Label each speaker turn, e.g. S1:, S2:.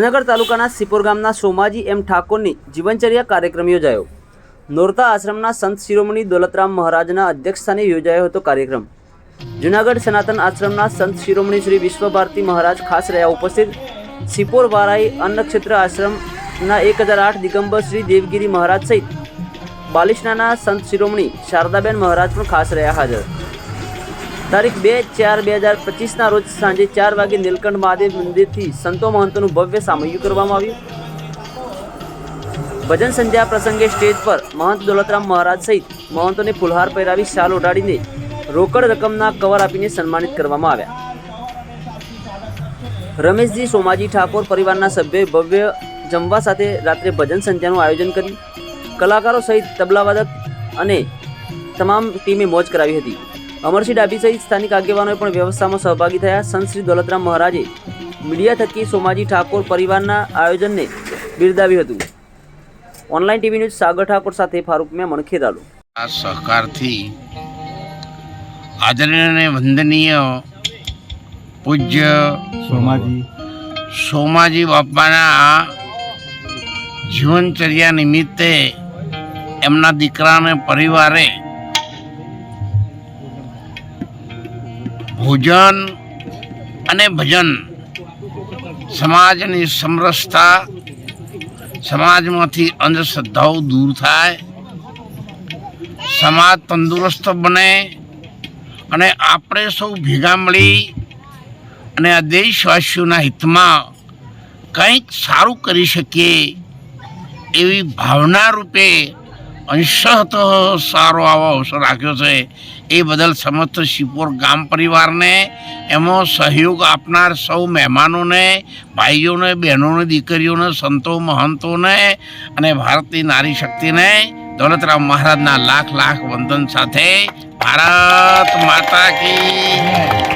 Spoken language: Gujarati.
S1: જૂનાગઢ તાલુકાના સિપોર ગામના સોમાજી એમ ઠાકોરની જીવનચર્યા કાર્યક્રમ યોજાયો. નોરતા આશ્રમના સંત શિરોમણી દોલતરામ મહારાજના અધ્યક્ષસ્થાને યોજાયો હતો કાર્યક્રમ. જૂનાગઢ સનાતન આશ્રમના સંત શિરોમણી શ્રી વિશ્વભારતી મહારાજ ખાસ રહ્યા ઉપસ્થિત. સિપોર વારાઈ અન્નક્ષેત્ર આશ્રમના એક હજાર આઠ દિગંબર શ્રી દેવગીરી મહારાજ સહિત બાલિશનાના સંત શિરોમણી શારદાબેન મહારાજ પણ ખાસ રહ્યા હાજર. તારીખ બે ચાર બે હજાર પચીસના રોજ સાંજે ચાર વાગે નીલકંઠ મહાદેવ મંદિરથી સંતો મહંતોનું ભવ્ય સામયું કરવામાં આવ્યું. ભજન સંધ્યા પ્રસંગે સ્ટેજ પર મહંત દોલતરામ મહારાજ સહિત મહંતોને ફુલહાર પહેરાવી શાલ ઓઢાડીને રોકડ રકમના કવર આપીને સન્માનિત કરવામાં આવ્યા. રમેશજી સોમાજી ઠાકોર પરિવારના સભ્યોએ ભવ્ય જમવા સાથે રાત્રે ભજન સંધ્યાનું આયોજન કર્યું. કલાકારો સહિત તબલાવાદક અને તમામ ટીમે મોજ કરાવી હતી. અમરસિંહ ડાભી સહિત સ્થાનિક આગેવાનોએ પણ વ્યવસ્થામાં સહભાગી થયા. સંત શ્રી દોલતરામ મહારાજે મીડિયા થકી સોમાજી ઠાકોર પરિવારના આયોજનને બિરદાવ્યું હતું. Online TV news Sagar Thakor સાથે ફારૂક મેમણ ખેરાલુ
S2: આ સહકારથી આદરણીય અને વંદનીય પૂજ્ય
S3: સોમાજી.
S2: સોમાજી બાપાના જીવનચર્યા નિમિત્તે એમના દીકરા અને પરિવારે ભોજન અને ભજન સમાજની સમરસતા, સમાજમાંથી અંધશ્રદ્ધાઓ દૂર થાય, સમાજ તંદુરસ્ત બને અને આપણે સૌ ભેગા મળી અને આ દેશવાસીઓના હિતમાં કંઈક સારું કરી શકીએ એવી ભાવના રૂપે અંશત સારો આવો અવસર રાખ્યો છે. એ બદલ સમસ્ત શિપોર ગામ પરિવારને, એમાં સહયોગ આપનાર સૌ મહેમાનોને, ભાઈઓને, બહેનોને, દીકરીઓને, સંતો, મહંતોને અને ભારતની નારી શક્તિને દોલતરામ મહારાજના લાખ લાખ વંદન સાથે ભારત માતા કી.